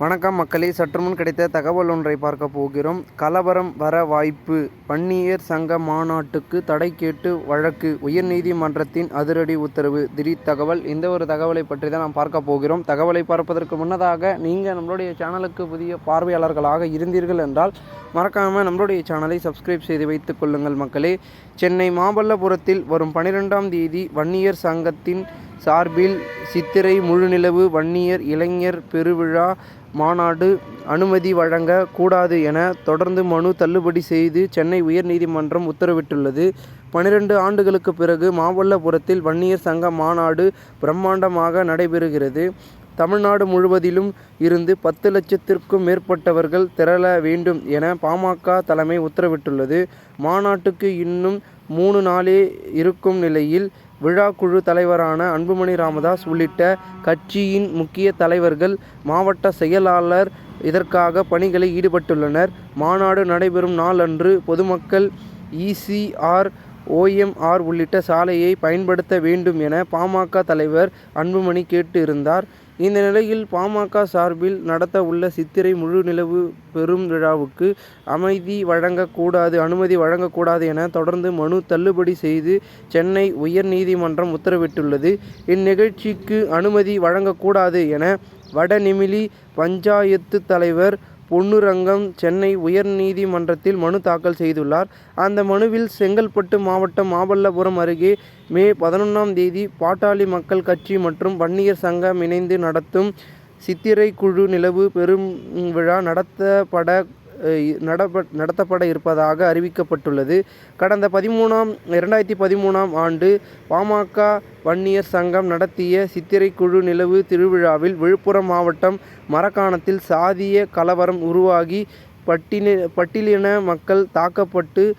வணக்கம் மக்களே சற்றுமுன் கிடைத்த தகவல் ஒன்றை பார்க்க போகிறோம். கலவரம் வர வாய்ப்பு வன்னியர் சங்க மாநாட்டுக்கு தடை கேட்டு வழக்கு உயர்நீதிமன்றத்தின் அதிரடி உத்தரவு திடீர் தகவல் இந்த ஒரு தகவலை பற்றி தான் நாம் பார்க்க போகிறோம். தகவலை பார்ப்பதற்கு முன்னதாக நீங்கள் நம்மளுடைய சேனலுக்கு புதிய பார்வையாளர்களாக இருந்தீர்கள் என்றால் மறக்காமல் நம்மளுடைய சேனலை சப்ஸ்கிரைப் செய்து வைத்துக் கொள்ளுங்கள் மக்களே. சென்னை மாமல்லபுரத்தில் வரும் பனிரெண்டாம் தேதி வன்னியர் சங்கத்தின் சார்பில் சித்திரை முழுநிலவு வன்னியர் இளைஞர் பெருவிழா மாநாடு அனுமதி வழங்க கூடாது என தொடர்ந்து மனு தள்ளுபடி செய்து சென்னை உயர்நீதிமன்றம் உத்தரவிட்டுள்ளது. பனிரெண்டு ஆண்டுகளுக்கு பிறகு மாமல்லபுரத்தில் வன்னியர் சங்க மாநாடு பிரம்மாண்டமாக நடைபெறுகிறது. தமிழ்நாடு முழுவதிலும் இருந்து பத்து லட்சத்திற்கும் மேற்பட்டவர்கள் திரள வேண்டும் என பாமக தலைமை உத்தரவிட்டுள்ளது. மாநாட்டுக்கு இன்னும் மூணு நாளே இருக்கும் நிலையில் விழா குழு தலைவரான அன்புமணி ராமதாஸ் உள்ளிட்ட கட்சியின் முக்கிய தலைவர்கள் மாவட்ட செயலாளர் இதற்காக பணிகளில் ஈடுபட்டுள்ளனர். மாநாடு நடைபெறும் நாளன்று பொதுமக்கள் இசிஆர் ஓஎம்ஆர் உள்ளிட்ட சாலையை பயன்படுத்த வேண்டும் என பாமக தலைவர் அன்புமணி கேட்டு இருந்தார் இந்த நிலையில் பாமக சார்பில் நடத்த உள்ள சித்திரை முழு நிலவு பெரும் விழாவுக்கு அமைதி வழங்கக்கூடாது அனுமதி வழங்கக்கூடாது என தொடர்ந்து மனு தள்ளுபடி செய்து சென்னை உயர்நீதிமன்றம் உத்தரவிட்டுள்ளது. இந்நிகழ்ச்சிக்கு அனுமதி வழங்கக்கூடாது என வடநிமிலி பஞ்சாயத்து தலைவர் பொன்னுரங்கம் சென்னை உயர்நீதிமன்றத்தில் மனு தாக்கல் செய்துள்ளார். அந்த மனுவில் செங்கல்பட்டு மாவட்டம் மாமல்லபுரம் அருகே மே பதினொன்றாம் தேதி பாட்டாளி மக்கள் கட்சி மற்றும் வன்னியர் சங்கம் இணைந்து நடத்தும் சித்திரை குழு நிலவு பெரும் விழா நடத்தப்பட நடப்ப நடத்தப்பட இருப்பதாக அறிவிக்கப்பட்டுள்ளது. கடந்த பதிமூணாம் இரண்டாயிரத்தி பதிமூணாம் ஆண்டு பாமக வன்னியர் சங்கம் நடத்திய சித்திரை குழு நிலவு திருவிழாவில் விழுப்புரம் மாவட்டம் மரக்காணத்தில் சாதிய கலவரம் உருவாகி பட்டின பட்டியலின மக்கள் தாக்கப்பட்டு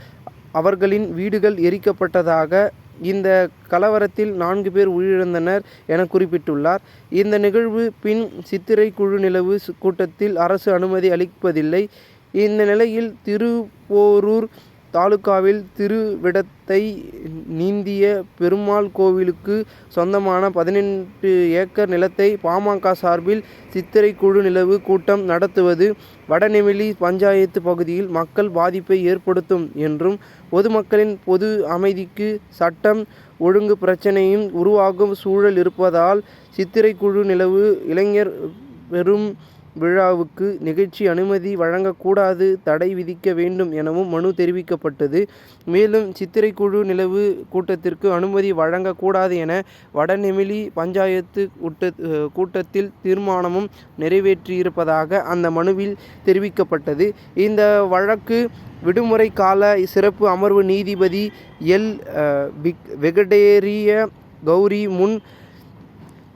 அவர்களின் வீடுகள் எரிக்கப்பட்டதாக இந்த கலவரத்தில் நான்கு பேர் உயிரிழந்தனர் என குறிப்பிட்டுள்ளார். இந்த நிகழ்வு பின் சித்திரை குழு நிலவு கூட்டத்தில் அரசு அனுமதி அளிப்பதில்லை. இந்த நிலையில் திருப்போரூர் தாலுகாவில் திருவிடத்தை நீந்திய பெருமாள் கோவிலுக்கு சொந்தமான பதினெட்டு ஏக்கர் நிலத்தை பாமக சார்பில் சித்திரை குழு நிலவு கூட்டம் நடத்துவது வடநெமிலி பஞ்சாயத்து பகுதியில் மக்கள் பாதிப்பை ஏற்படுத்தும் என்றும் பொதுமக்களின் பொது அமைதிக்கு சட்டம் ஒழுங்கு பிரச்சனையும் உருவாகும் சூழல் இருப்பதால் சித்திரை குழு நிலவு இளைஞர் பெரும் விழாவுக்கு நிகழ்ச்சி அனுமதி வழங்கக்கூடாது தடை விதிக்க வேண்டும் எனவும் மனு தெரிவிக்கப்பட்டது. மேலும் சித்திரை குழு நிலவு கூட்டத்திற்கு அனுமதி வழங்கக்கூடாது என வடநெமிலி பஞ்சாயத்து கூட்ட கூட்டத்தில் தீர்மானமும் நிறைவேற்றியிருப்பதாக அந்த மனுவில் தெரிவிக்கப்பட்டது. இந்த வழக்கு விடுமுறை கால சிறப்பு அமர்வு நீதிபதி எல் வெகடேரிய கௌரி முன்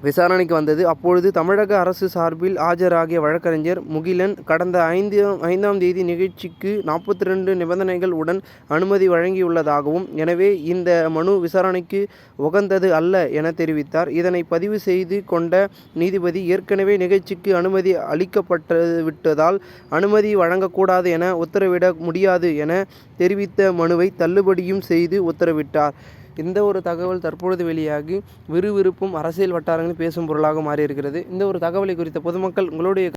விசாரணைக்கு வந்தது. அப்பொழுது தமிழக அரசு சார்பில் ஆஜராகிய வழக்கறிஞர் முகிலன் கடந்த ஐந்து ஐந்தாம் தேதி நிகழ்ச்சிக்கு நாற்பத்தி ரெண்டு நிபந்தனைகள் உடன் அனுமதி வழங்கியுள்ளதாகவும் எனவே இந்த மனு விசாரணைக்கு உகந்தது அல்ல என தெரிவித்தார். இதனை பதிவு செய்து கொண்ட நீதிபதி ஏற்கனவே நிகழ்ச்சிக்கு அனுமதி அளிக்கப்பட்டு விட்டதால் அனுமதி வழங்கக்கூடாது என உத்தரவிட முடியாது என தெரிவித்த மனுவை தள்ளுபடியும் செய்து உத்தரவிட்டார். இந்த ஒரு தகவல் தற்பொழுது வெளியாகி விறுவிறுப்பும் அரசியல் வட்டாரங்களில் பேசும் பொருளாக மாறியிருக்கிறது. இந்த ஒரு தகவலை குறித்த பொதுமக்கள் உங்களுடைய